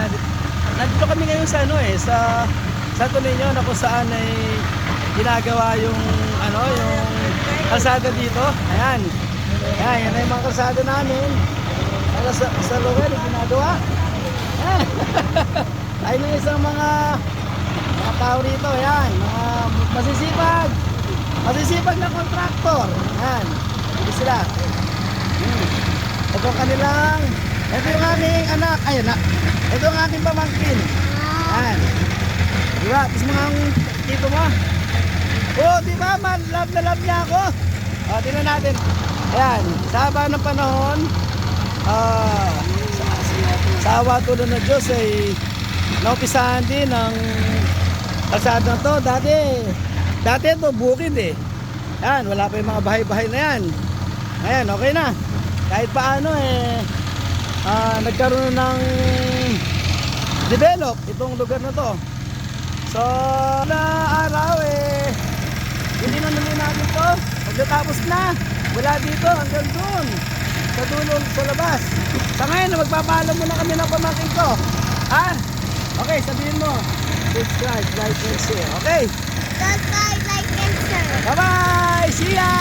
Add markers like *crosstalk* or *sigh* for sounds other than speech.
nandito, nandito kami ngayon sa ano eh, sa Santo Niño na kung saan ay ginagawa yung ano, yung kalsada dito. Ayan. Ayan, yan ay mga kalsada namin. Para sa, sa lugar, ginagawa. Ayan. *laughs* ay ng isang mga mga tao rito, ayan, mga masisipag. Masisipag na kontraktor. Ayan. Hindi sila. Hmm. Ito ang kanilang, ito yung aming anak, ay anak. Ito ang aking pamangkin. Ayan. Diba? Tapos mga tito mo. Oh, di ba man? Love na love niya ako. O, tingnan natin. Ayan. Sa ng panahon, ah, sa awa tulong ng Diyos ay naupisahan din ng kalsada to. Dati, dati ito bukid eh. Yan, wala pa yung mga bahay-bahay na yan. Ayan, okay na. Kahit paano eh, ah, nagkaroon ng develop itong lugar na to. So, na araw eh, hindi na namin natin to. Pagkatapos na, wala dito hanggang doon. Sa dulo, sa labas. Sa ngayon, magpapaalam muna kami ng pamangkin ko. Ha? Okay, sabihin mo. Subscribe, like, and share. Okay? Subscribe, like, and share. Bye-bye! See ya!